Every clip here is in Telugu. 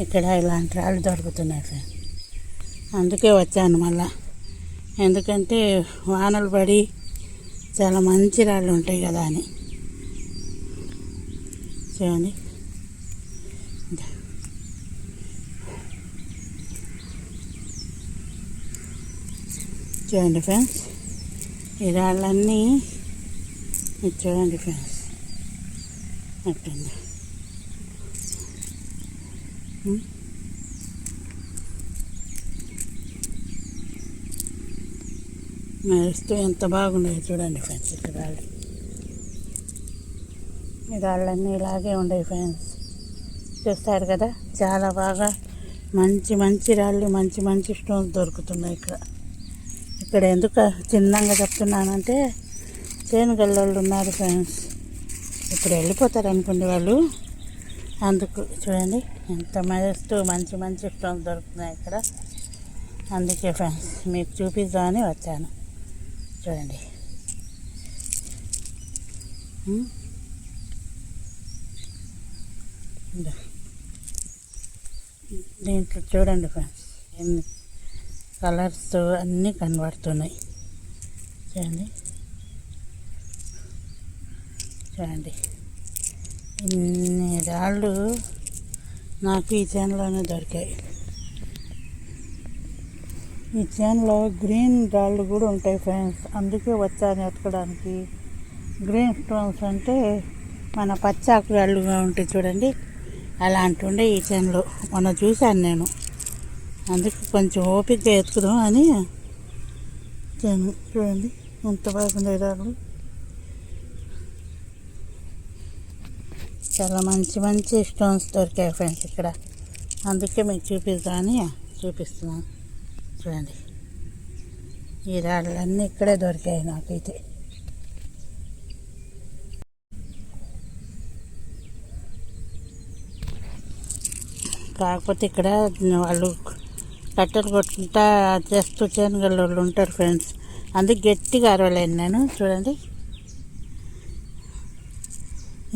ఇక్కడ ఇలాంటి రాళ్ళు దొరుకుతున్నాయి ఫ్రెండ్ అందుకే వచ్చాను మళ్ళా. ఎందుకంటే వానలు పడి చాలా మంచి రాళ్ళు ఉంటాయి కదా అని. చూడండి. చూడండి ఫ్రెండ్స్ ఈ రాళ్ళన్నీ చూడండి ఫ్రెండ్స్. అట్టుంది. మెరుస్తూ ఎంత బాగుండేది చూడండి ఫ్రెండ్స్ ఇక్కడ రాళ్ళు ఈ రాళ్ళన్నీ ఇలాగే ఉండేవి ఫ్రెండ్స్. చూస్తారు కదా చాలా బాగా మంచి మంచి రాళ్ళు మంచి మంచి స్టోన్స్ దొరుకుతున్నాయి ఇక్కడ. ఇక్కడ ఎందుకు చిన్నంగా చెప్తున్నానంటే చేనుగల్లో ఉన్నారు ఫ్రెండ్స్. ఇప్పుడు వెళ్ళిపోతారు అనుకోండి వాళ్ళు. అందుకు చూడండి ఎంత మస్తు మంచి మంచి స్టోన్స్ దొరుకుతున్నాయి ఇక్కడ. అందుకే ఫ్రెండ్స్ మీకు చూపిద్దామని వచ్చాను. చూడండి. దీంట్లో చూడండి ఫ్రెండ్స్ ఎన్ని కలర్స్ అన్నీ కనబడుతున్నాయి. చూడండి. చూడండి. ఇన్ని రాళ్ళు నాకు ఈ చేనులోనే దొరికాయి. ఈ చేనులో గ్రీన్ రాళ్ళు కూడా ఉంటాయి ఫ్రెండ్స్ అందుకే వచ్చాను ఎతకడానికి గ్రీన్ స్టోన్స్ అంటే మన పచ్చాకు రాళ్ళుగా ఉంటాయి చూడండి. అలాంటి ఉండే ఈ చేనులో. మొన్న చూశాను నేను. అందుకే కొంచెం ఓపికగా ఎత్తుకుదాం అని చేను చూడండి. ఎంత బాగుంది రాళ్ళు. చాలా మంచి మంచి స్టోన్స్ దొరికాయి ఫ్రెండ్స్ ఇక్కడ. అందుకే మీకు చూపిద్దామని చూపిస్తున్నాను. చూడండి. ఈ రాళ్ళన్నీ ఇక్కడే దొరికాయి నాకైతే. కాకపోతే ఇక్కడ వాళ్ళు కట్టెలు కొట్టుకుంటా చేస్తూ చేనుగల వాళ్ళు ఉంటారు ఫ్రెండ్స్ అందుకే గట్టిగా అరవలేను నేను. చూడండి.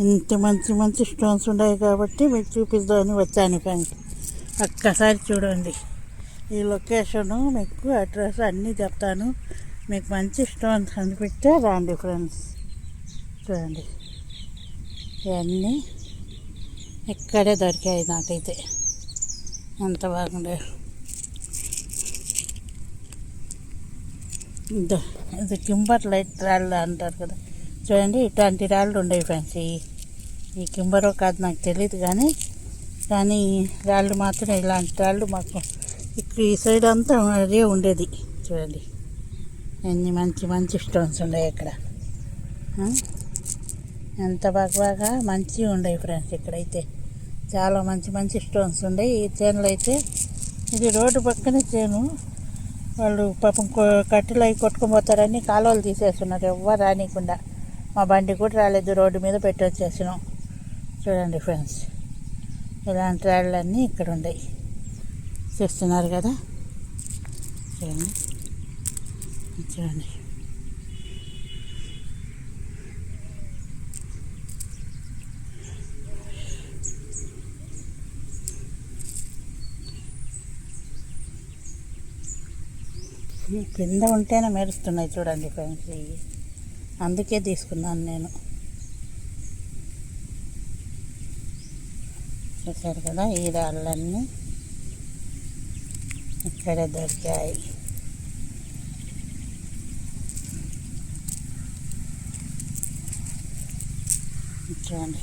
ఇంత మంచి మంచి స్టోన్స్ ఉన్నాయి కాబట్టి మీకు చూపిద్దామని వచ్చాను ఫ్రెండ్స్. ఒక్కసారి చూడండి. ఈ లొకేషను మీకు అడ్రస్ అన్నీ చెప్తాను. మీకు మంచి స్టోన్స్ కనిపిస్తే రండి ఫ్రెండ్స్. చూడండి. ఇవన్నీ ఇక్కడే దొరికాయి నాకైతే. ఎంత బాగుండే. ఇది కింబర్ లైట్ రాళ్ళు అంటారు కదా. చూడండి ఇట్లాంటి రాళ్ళు ఉండేవి ఫ్రెండ్స్. ఈ ఈ కింబరో కాదు నాకు తెలియదు కానీ కానీ రాళ్ళు మాత్రం ఇలాంటి రాళ్ళు మాకు ఇక్కడ ఈ సైడ్ అంతా అదే ఉండేది. చూడండి ఎన్ని మంచి మంచి స్టోన్స్ ఉన్నాయి ఇక్కడ ఎంత బాగా బాగా మంచిగా ఉండేవి ఫ్రెండ్స్ ఇక్కడైతే. చాలా మంచి మంచి స్టోన్స్ ఉన్నాయి ఈ చేనులు అయితే ఇది రోడ్డు పక్కనే చేను. వాళ్ళు పాపం కట్టెలు అవి కొట్టుకొని పోతారని కాలువలు తీసేస్తున్నారు. ఎవ్వరు రానికుండా మా బండి కూడా రాలేదు రోడ్డు మీద పెట్టొచ్చేసినాం చూడండి ఫ్రెండ్స్ ఇలాంటి రాళ్ళన్నీ ఇక్కడ ఉన్నాయి చూస్తున్నారు కదా? చూడండి. చూడండి. కింద ఉంటేనే మెరుస్తున్నాయి చూడండి ఫ్రెండ్స్ ఇవి అందుకే తీసుకున్నాను నేను. చూసారు కదా ఈ రాళ్ళన్నీ ఇక్కడ దొరికాయి. చూడండి.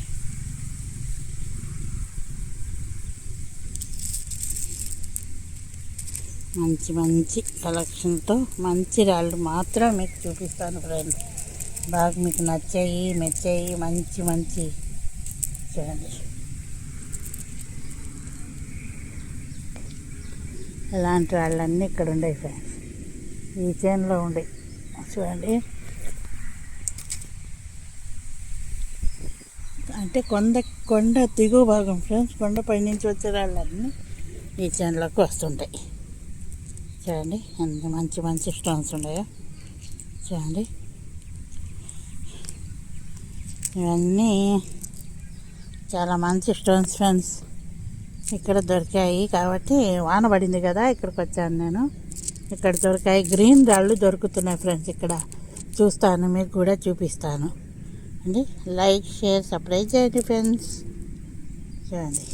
మంచి మంచి కలెక్షన్తో మంచి రాళ్ళు మాత్రం మీకు చూపిస్తాను ఫ్రెండ్స్. బాగా మీకు నచ్చాయి మెచ్చాయి మంచి మంచి. చూడండి. ఇలాంటి రాళ్ళన్నీ ఇక్కడ ఉండే ఫ్రెండ్స్ ఈ చేనులో ఉండే చూడండి. అంటే కొండ కొండ దిగువ భాగం ఫ్రెండ్స్ కొండ పైనుంచి వచ్చే రాళ్ళన్నీ ఈ చేనులోకి వస్తుంటాయి. చూడండి. ఎంత మంచి మంచి స్టోన్స్ ఉన్నాయో చూడండి. ఇవన్నీ చాలా మంచి స్టోన్స్ ఫ్రెండ్స్ ఇక్కడ దొరికాయి కాబట్టి వాన పడింది కదా ఇక్కడికి వచ్చాను నేను. ఇక్కడ దొరికాయి గ్రీన్ రాళ్ళు దొరుకుతున్నాయి ఫ్రెండ్స్ ఇక్కడ. చూస్తాను మీకు కూడా చూపిస్తాను. అండి లైక్ షేర్ సబ్స్క్రైబ్ చేయండి ఫ్రెండ్స్ చూడండి.